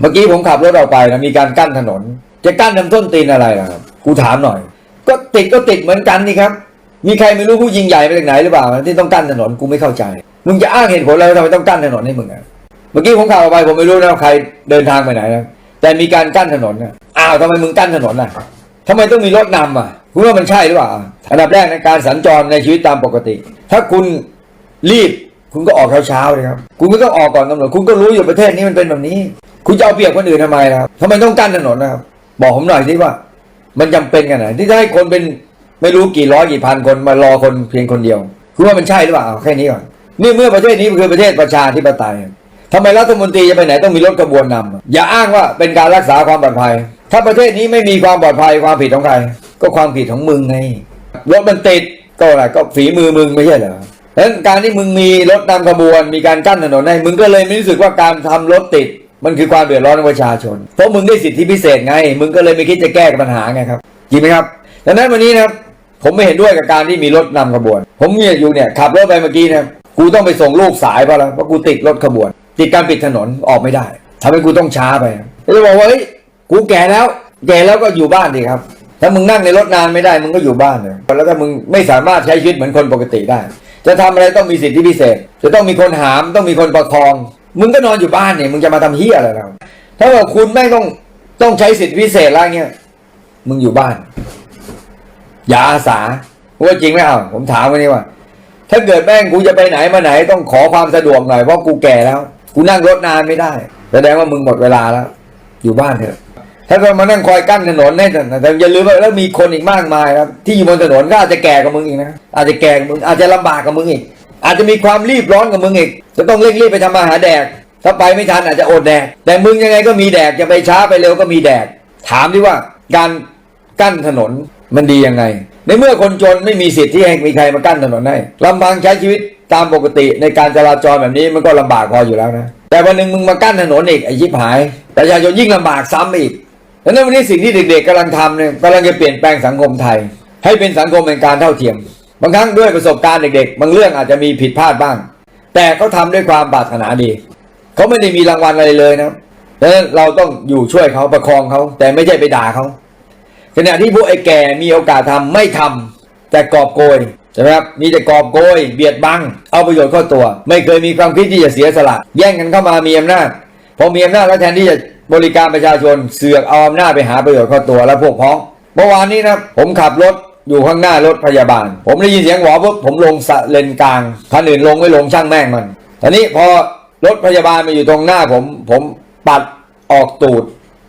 เมื่อกี้ผมขับรถออกไปนะมีการกั้นถนน จะกั้นทำต้นตีนอะไรล่ะครับกูถามหน่อย ก็ติดก็ติดเหมือนกันนี่ครับ มีใครไม่รู้ผู้ยิงใหญ่มาจากไหนหรือเปล่าที่ต้องกั้นถนนกูไม่เข้าใจ มึงจะอ้างเหตุผลอะไรทำไมต้องกั้นถนนให้มึงอะเมื่อกี้ผมขับออกไปผมไม่รู้นะว่าใครเดินทางไปไหนนะแต่มีการกั้นถนนนะอ้าวทำไมมึงกั้นถนนน่ะทำไมต้องมีรถนำอะคุณว่ามันใช่หรือเปล่าอันดับแรกในการสัญจรในชีวิตตามปกติ ถ้าคุณรีบคุณก็ออกเช้าๆเลยครับ คุณก็ต้องออกก่อนกำหนดคุณก็รู้อยู่ประเทศนี้มันเป็นแบบนี้ คุณจะเอาเปรียบคนอื่นทำไมล่ะครับทำไมต้องกั้นถนนนะครับ บอกผมหน่อยสิว่า มันจำเป็นกันไหนที่จะให้คนเป็นไม่รู้กี่ร้อยกี่พันคนมารอคนเพียงคนเดียวคุณว่ามันใช่หรือเปล่าเอาแค่นี้ก่อนนี่เมื่อประเทศนี้คือประเทศประชาธิปไตยทำไมรัฐมนตรีจะไปไหนต้องมีรถกระบวนนำอย่าอ้างว่าเป็นการรักษาความปลอดภัย ถ้าประเทศนี้ไม่มีความปลอดภัยความผิดของใคร ก็ความผิดของมึงไงรถมันติดก็อะไรก็ฝีมือมึงไม่ใช่เหรอเพราะฉะนั้นการที่มึงมีรถนำขบวนมีการกั้นถนนให้มึงก็เลยไม่รู้สึกว่าการทำรถติด มันคือความเดือดร้อนของประชาชน เพราะมึงได้สิทธิพิเศษไง มึงก็เลยไม่คิดจะแก้ปัญหาไงครับจริงไหมครับดังนั้นวันนี้นะครับผมไม่เห็นด้วยกับการที่มีรถนำขบวน ผมเนี่ยอยู่เนี่ยขับรถไปเมื่อกี้นะกูต้องไปส่งลูกสายเพราะอะไรเพราะกูติดรถขบวน ติดการปิดถนนออกไม่ได้ทำให้กูต้องช้าไปจะบอกว่าเฮ้ยกูแก่แล้ว แก่แล้วก็อยู่บ้านดีครับ ถ้ามึงนั่งในรถนานไม่ได้มึงก็อยู่บ้านเลยแล้วถ้ามึงไม่สามารถใช้ชีวิตเหมือนคนปกติได้ จะทำอะไรต้องมีสิทธิพิเศษ จะต้องมีคนหามต้องมีคนประคอง มึงก็นอนอยู่บ้านเนี่ยมึงจะมาทำเฮียอะไรเราถ้าว่าคุณไม่ต้องต้องใช้สิทธิพิเศษอะไรเงี้ยมึงอยู่บ้าน อย่าอาสาว่าจริงไหมเอาผมถามวันนี้ว่า ถ้าเกิดแม่งกูจะไปไหนมาไหน ต้องขอความสะดวกหน่อยเพราะกูแก่แล้ว กูนั่งรถนานไม่ได้แสดงว่ามึงหมดเวลาแล้ว อยู่บ้านเถอะถ้าเรามานั่งคอยกั้นถนนให้แต่แต่อย่าลืมว่าแล้วมีคนอีกมากมายครับที่อยู่บนถนนก็อาจจะแก่กว่ามึงอีกนะอาจจะแก่กว่ามึงอาจจะลำบากกว่ามึงอีก อาจจะมีความรีบร้อนกว่ามึงอีกจะต้องเร่งรีบไปทำมาหาแดก ถ้าไปไม่ทันอาจจะอดแดก แต่มึงยังไงก็มีแดกจะไปช้าไปเร็วก็มีแดก ถามดิว่าการกั้นถนนมันดียังไง ในเมื่อคนจนไม่มีสิทธิ์ที่ให้มีใครมากั้นถนนให้ลำพังใช้ชีวิตตามปกติในการจราจรแบบนี้มันก็ลำบากพออยู่แล้วนะ แต่วันหนึ่งมึงมากั้นถนนอีกไอ้ยิบหายประชาชนยิ่งลำบากซ้ำอีกดังนั้นวันนี้สิ่งที่เด็กๆกำลังทำเนี่ยกำลังจะเปลี่ยนแปลงสังคมไทย ให้เป็นสังคมแห่งการเท่าเทียม บางครั้งด้วยประสบการณ์เด็กๆ บางเรื่องอาจจะมีผิดพลาดบ้าง แต่เขาทำด้วยความปรารถนาดี เขาไม่ได้มีรางวัลอะไรเลยนะดังนั้นเราต้องอยู่ช่วยเขาประคองเขา แต่ไม่ใช่ไปด่าเขาขณะที่พวกไอ้แก่มีโอกาสทำไม่ทำแต่กอบโกยใช่ไหมครับมีแต่กอบโกย เบียดบัง เอาประโยชน์เข้าตัว ไม่เคยมีความคิดที่จะเสียสละ แย่งกันเข้ามามีอำนาจพอมีอำนาจแล้วแทนที่จะบริการประชาชนเสือกเอาอำนาจไปหาประโยชน์เข้าตัวแล้วพวกพ้องเมื่อวานนี้นะผมขับรถ อยู่ข้างหน้ารถพยาบาล ผมได้ยินเสียงหวอปุ๊บผมลงสะเลนกลางคันอื่นลงไม่ลงช่างแม่งมันตอนนี้พอรถพยาบาลมาอยู่ตรงหน้าผมผมปัดออกตูด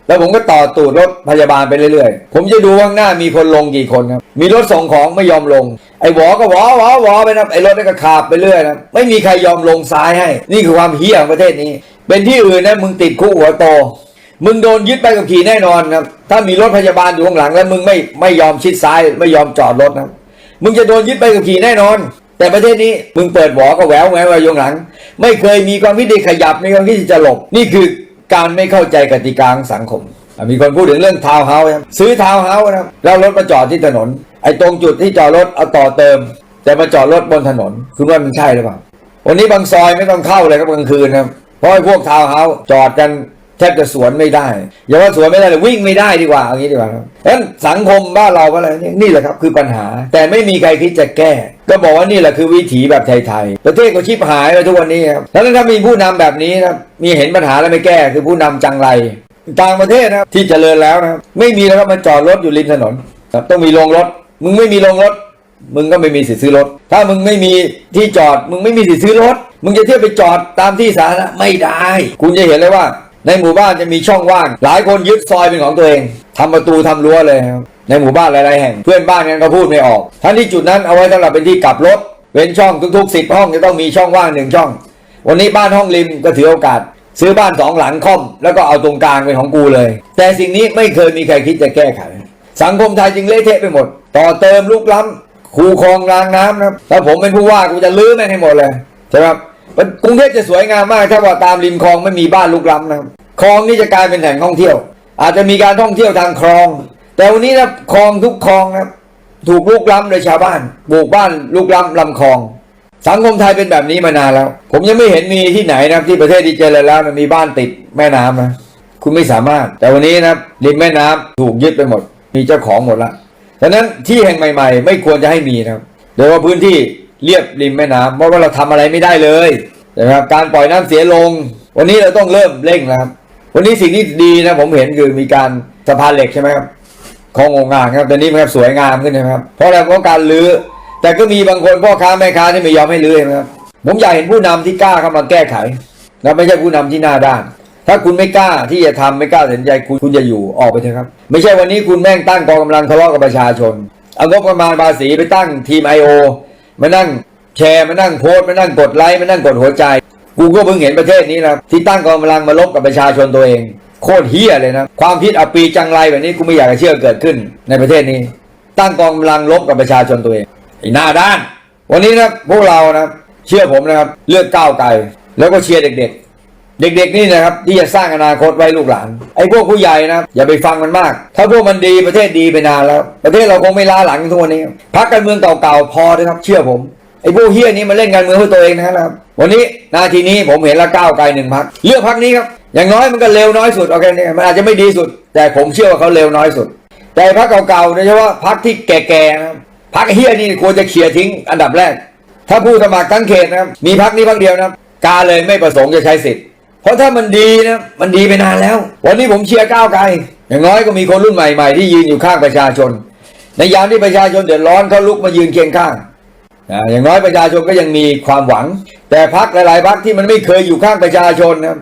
แล้วผมก็ต่อตูดรถพยาบาลไปเรื่อยๆ ผมจะดูข้างหน้ามีคนลงกี่คนครับมีรถส่งของไม่ยอมลง ไอ้หวอก็หวอหวอหวอไปนะไอ้รถนี่ก็ขับไปเรื่อยนะไม่มีใครยอมลงซ้ายให้ นี่คือความเฮี้ยของประเทศนี้ เป็นที่อื่นนะมึงติดคุกหัวโต มึงโดนยึดใบขับขี่แน่นอนครับ ถ้ามีรถพยาบาลอยู่ข้างหลัง แล้วมึงไม่ไม่ยอมชิดซ้ายไม่ยอมจอดรถนะมึงจะโดนยึดใบขับขี่แน่นอน แต่ประเทศนี้มึงเปิดหวอก็แหววแหววอยู่ข้างหลัง ไม่เคยมีความคิดที่ขยับมีความคิดที่จะหลบนี่คือการไม่เข้าใจกติกาของสังคม มีคนพูดถึงเรื่องทาวเฮาส์ครับซื้อทาวเฮาส์นะแล้วรถมาจอดที่ถนน ไอ้ตรงจุดที่จอดรถเอาต่อเติม แต่มาจอดรถบนถนนคุณว่ามันใช่หรือเปล่าวันนี้บางซอยไม่ต้องเข้าเลยครับกลางคืนนะครับเพราะไอ้พวกทาวเฮาส์จอดกัน แทบจะสวนไม่ได้อย่าว่าสวนไม่ได้เลยวิ่งไม่ได้ดีกว่าอย่างนี้ดีกว่าครับฉะนั้นสังคมบ้านเราก็อะไรนี่นี่แหละครับคือปัญหา แต่ไม่มีใครคิดจะแก้ ก็บอกว่านี่แหละคือวิถีแบบไทยๆประเทศก็ชิบหายไปทุกวันนี้ครับแล้วถ้ามีผู้นำแบบนี้นะมีเห็นปัญหาแล้วไม่แก้คือผู้นำจังไรต่างประเทศนะครับที่เจริญแล้วนะไม่มีแล้วครับมันจอดรถอยู่ริมถนนต้องมีโรงรถ มึงไม่มีโรงรถ มึงก็ไม่มีสิทธิ์ซื้อรถ ถ้ามึงไม่มีที่จอด มึงไม่มีสิทธิ์ซื้อรถ มึงจะเที่ยวไปจอดตามที่สาธารณะไม่ได้ คุณจะเห็นเลยว่า ในหมู่บ้านจะมีช่องว่าง หลายคนยึดซอยเป็นของตัวเองทำประตูทำรั้วเลยครับในหมู่บ้านหลายๆแห่ง เพื่อนบ้านกันก็พูดไม่ออกทั้งที่จุดนั้นเอาไว้สำหรับเป็นที่กลับรถเว้นช่องทุกๆสิบห้องจะต้องมีช่องว่างหนึ่งช่อง วันนี้บ้านห้องริมก็ถือโอกาส ซื้อบ้านสองหลังค่อม แล้วก็เอาตรงกลางเป็นของกูเลย แต่สิ่งนี้ไม่เคยมีใครคิดจะแก้ไข สังคมไทยจึงเละเทะไปหมด ต่อเติมลุกล้ำคูคลองรางน้ำนะครับถ้าผมเป็นผู้ว่ากูจะลื้อแม่งให้หมดเลยใช่ไหมกรุงเทพจะสวยงามมากถ้าว่าตามริมคลองไม่มีบ้านลุกล้ำนะ คลองนี่จะกลายเป็นแหล่งท่องเที่ยว อาจจะมีการท่องเที่ยวทางคลอง แต่วันนี้นะคลองทุกคลองนะครับถูกลุกล้ำโดยชาวบ้านปลูกบ้านลุกล้ำลำคลอง สังคมไทยเป็นแบบนี้มานานแล้ว ผมยังไม่เห็นมีที่ไหนนะที่ประเทศที่เจริญแล้วนะมีบ้านติดแม่น้ำนะคุณไม่สามารถ แต่วันนี้นะริมแม่น้ำถูกยึดไปหมด มีเจ้าของหมดละดังนั้นที่แห่งใหม่ ๆ ไม่ควรจะให้มีนะโดยเฉพาะพื้นที่เรียบริมแม่น้ำเพราะว่าเราทำอะไรไม่ได้เลยนะครับการปล่อยน้ำเสียลง วันนี้เราต้องเริ่มเร่งนะครับ วันนี้สิ่งที่ดีนะผมเห็นคือมีการสะพานเหล็กใช่ไหมครับขององงานครับตอนนี้มันครับสวยงามขึ้นนะครับเพราะอะไรเพราะการลื้อแต่ก็มีบางคนพ่อค้าแม่ค้าที่ไม่ยอมให้ลื้อเห็นะครับผมอยากเห็นผู้นำที่กล้าเข้ามาแก้ไขและไม่ใช่ผู้นำที่หน้าด้าน ถ้าคุณไม่กล้าที่จะทำไม่กล้าตัดสินใจคุณคุณจะอยู่ออกไปเถอะครับ ไม่ใช่วันนี้คุณแม่งตั้งกองกำลังทะเลาะกับประชาชนเอางบประมาณภาษีไปตั้งทีม I.O. มานั่งแชร์มานั่งโพสต์มานั่งกดไลค์มานั่งกดหัวใจ กูก็เพิ่งเห็นประเทศนี้นะครับที่ตั้งกองกำลังมาลบกับประชาชนตัวเอง โคตรเฮี้ยเลยนะ ความคิดอปีจังไรแบบนี้กูไม่อยากจะเชื่อเกิดขึ้นในประเทศนี้ ตั้งกองกำลังลบกับประชาชนตัวเองไอ้หน้าด้าน วันนี้นะพวกเรานะเชื่อผมนะครับเลือกก้าวไกลแล้วก็เชียร์เด็กๆเด็กๆนี่นะครับที่จะสร้างอนาคตไว้ลูกหลาน ไอ้พวกผู้ใหญ่นะอย่าไปฟังมันมาก ถ้าพวกมันดีประเทศดีไปนานแล้ว ประเทศเราคงไม่ล้าหลังทุกวันนี้พักการเมืองเก่าๆพอเลยครับ เชื่อผม ไอ้พวกเฮี้ยนี้มันเล่นการเมืองเพื่อตัวเองนะครับ วันนี้นาทีนี้ผมเห็นละก้าวไกลหนึ่งพักเลือกพักนี้ครับ อย่างน้อยมันก็เร็วน้อยสุดโอเคเนี่ยมันอาจจะไม่ดีสุด แต่ผมเชื่อว่าเขาเร็วน้อยสุด แต่พักเก่าๆโดยเฉพาะพักที่แก่ๆนะพักเฮี้ยนี่ควรจะเคลียร์ทิ้งอันดับแรก ถ้าผู้สมัครทั้งเขตนะครับมีพักนี้พักเดียวนะครับกาเลยไม่ประสงค์จะใช้สิทธิ์เพราะถ้ามันดีนะมันดีไปนานแล้ว วันนี้ผมเชียร์ก้าวไกล อย่างน้อยก็มีคนรุ่นใหม่ๆที่ยืนอยู่ข้างประชาชน ในยามที่ประชาชนเดือดร้อนเขาลุกมายืนเคียงข้าง อ่าอย่างน้อยประชาชนก็ยังมีความหวัง แต่พักหลาย ๆพักที่มันไม่เคยอยู่ข้างประชาชนนะ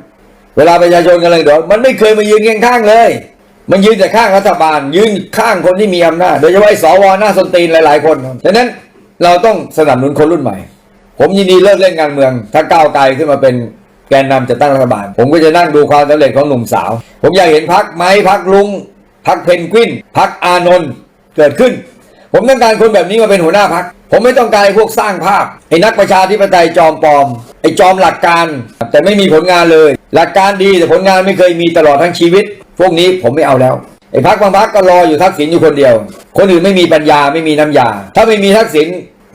เวลาประชาชนกำลังเดือดร้อนมันไม่เคยมายืนเคียงข้างเลย มันยืนแต่ข้างรัฐบาล ยืนข้างคนที่มีอำนาจโดยเฉพาะสวหน้าสนตีนหลาย ๆ คนดังนั้นเราต้องสนับสนุนคนรุ่นใหม่ ผมยินดีเลิกเล่นการเมือง ถ้าก้าวไกลขึ้นมาเป็นแกนนำจะตั้งรัฐบาล ผมก็จะนั่งดูความสำเร็จของหนุ่มสาว ผมอยากเห็นพักไม้พักลุงพักเพนกวินพักอานนท์เกิดขึ้น ผมต้องการคนแบบนี้มาเป็นหัวหน้าพัก ผมไม่ต้องการไอ้พวกสร้างภาพไอ้นักประชาธิปไตยจอมปลอม ไอ้จอมหลักการ แต่ไม่มีผลงานเลย หลักการดีแต่ผลงานไม่เคยมีตลอดทั้งชีวิต พวกนี้ผมไม่เอาแล้วไอ้พักบางพักก็รออยู่ทักษิณอยู่คนเดียว คนอื่นไม่มีปัญญาไม่มีน้ำยา ถ้าไม่มีทักษิณ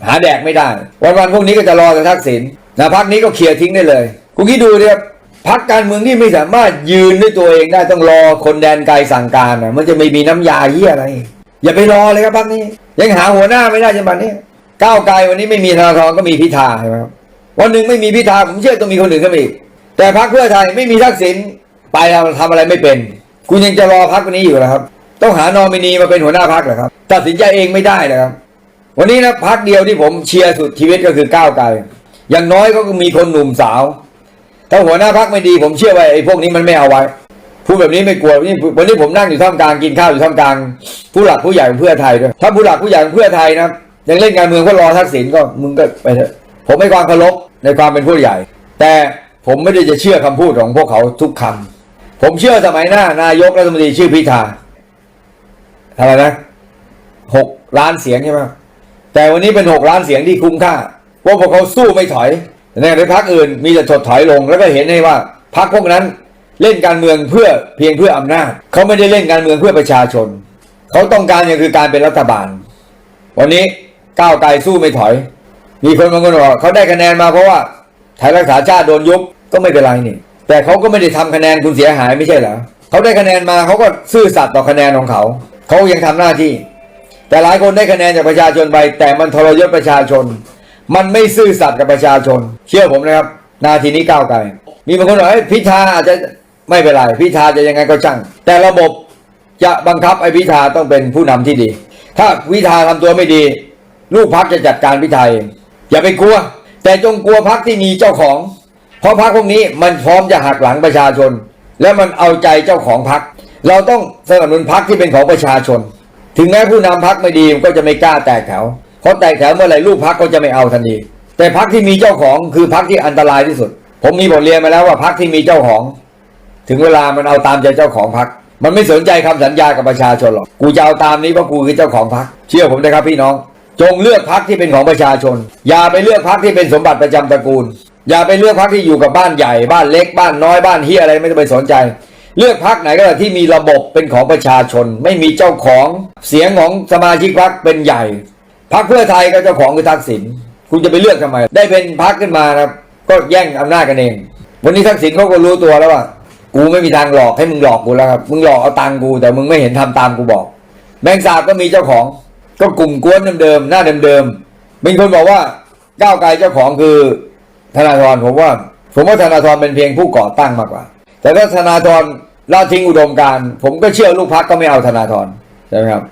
หาแดกไม่ได้ วันๆพวกนี้ก็จะรอแต่ทักษิณนะพักนี้ก็เคลียร์ทิ้งได้เลยคุณคิดดูดิครับพักการเมืองที่ไม่สามารถยืนด้วยตัวเองได้ต้องรอคนแดนไกลสั่งการนะมันจะไม่มีน้ำยาเยี่ยอะไร อย่าไปรอเลยครับพักนี้ ยังหาหัวหน้าไม่ได้จนบัดนี้ ก้าวไกลวันนี้ไม่มีธนาธรก็มีพิธาใช่ไหมครับวันหนึ่งไม่มีพิธาผมเชื่อต้องมีคนอื่นเข้ามาอีกแต่พักเพื่อไทยไม่มีทักษิณไปเราทำอะไรไม่เป็น คุณยังจะรอพักวันนี้อยู่เหรอครับ ต้องหานอมินีมาเป็นหัวหน้าพักเหรอครับ ตัดสินใจเองไม่ได้นะครับ วันนี้นะพักเดียวที่ผมเชียร์สุดชีวิตก็คือก้าวไกลอย่างน้อยก็มีคนหนุ่มสาว ถ้าหัวหน้าพักไม่ดี ผมเชื่อว่าไอ้พวกนี้มันไม่เอาไว้พูดแบบนี้ไม่กลัววันนี้วันนี้ผมนั่งอยู่ท่ามกลางกินข้าวอยู่ท่ามกลาง ผู้หลักผู้ใหญ่ของเพื่อไทยด้วยถ้าผู้หลักผู้ใหญ่ของเพื่อไทยนะ ยังเล่นการเมืองเพื่อรอทักษิณก็มึงก็ไปเถอะผมไม่ความเคารพในความเป็นผู้ใหญ่ แต่ผมไม่ได้จะเชื่อคำพูดของพวกเขาทุกคำผมเชื่อสมัยหน้านายกรัฐมนตรีชื่อพิธาอะไรนะหกล้านเสียงใช่ไหมแต่วันนี้เป็นหกล้านเสียงที่คุ้มค่าเพราะพวกเขาสู้ไม่ถอยในในพรรคอื่นมีแต่ถดถอยลง แล้วก็เห็นให้ว่าพรรคพวกนั้นเล่นการเมืองเพื่อเพียงเพื่ออำนาจเขาไม่ได้เล่นการเมืองเพื่อประชาชน เขาต้องการอย่างคือการเป็นรัฐบาล วันนี้ ก้าวไกลสู้ไม่ถอย มีคนบางคนบอกเขาได้คะแนนมาเพราะว่าไทยรักษาชาติโดนยุบก็ไม่เป็นไรนี่ แต่เขาก็ไม่ได้ทำคะแนนคุณเสียหายไม่ใช่เหรอเขาได้คะแนนมาเขาก็ซื่อสัตย์ต่อคะแนนของเขา เขายังทำหน้าที่ แต่หลายคนได้คะแนนจากประชาชนไป แต่มันทรยศประชาชน มันไม่ซื่อสัตย์กับประชาชน เชื่อผมนะครับ นาทีนี้ก้าวไกล มีบางคนบอกเอ้พิธาอาจจะไม่เป็นไรพิธาจะยังไงก็ช่าง แต่ระบบจะบังคับไอ้พิธาต้องเป็นผู้นำที่ดี ถ้าพิธาทำตัวไม่ดี ลูกพักจะจัดการพิธาเองอย่าไปกลัว แต่จงกลัวพักที่มีเจ้าของ เพราะพักพวกนี้มันพร้อมจะหักหลังประชาชน และมันเอาใจเจ้าของพัก เราต้องสนับสนุนพักที่เป็นของประชาชน ถึงแม้ผู้นำพักไม่ดีก็จะไม่กล้าแตกแถวเพราะแตกแถวเมื่อไหร่ลูกพักก็จะไม่เอาทันทีแต่พักที่มีเจ้าของคือพักที่อันตรายที่สุด ผมมีบทเรียนมาแล้วว่าพักที่มีเจ้าของ ถึงเวลามันเอาตามใจเจ้าของพักมันไม่สนใจคำสัญญากับประชาชนหรอก กูจะเอาตามนี้เพราะกูคือเจ้าของพักเชื่อผมนะครับพี่น้อง จงเลือกพักที่เป็นของประชาชน อย่าไปเลือกพักที่เป็นสมบัติประจำตระกูล อย่าไปเลือกพักที่อยู่กับบ้านใหญ่บ้านเล็กบ้านน้อยบ้านเฮียอะไรไม่ต้องไปสนใจ เลือกพักไหนก็ได้ที่มีระบบเป็นของประชาชน ไม่มีเจ้าของเสียงของสมาชิกพักเป็นใหญ่พักเพื่อไทยก็เจ้าของคือทักษิณคุณจะไปเลือกทำไม ได้เป็นพักขึ้นมานะครับก็แย่งอำนาจกันเอง วันนี้ทักษิณเขาก็รู้ตัวแล้วว่ากูไม่มีทางหลอกให้มึงหลอกกูแล้วครับมึงหลอกเอาตังกูแต่มึงไม่เห็นทำตามกูบอกแมงสาบก็มีเจ้าของ ก็กลุ่มกวนเดิมๆหน้าเดิมๆมีคนบอกว่าก้าวไกลเจ้าของคือธนาธรผมว่า ผมว่าธนาธรเป็นเพียงผู้ก่อตั้งมากกว่า แต่ถ้าธนาธรละทิ้งอุดมการ ผมก็เชื่อลูกพักก็ไม่เอาธนาธรใช่ไหมครับ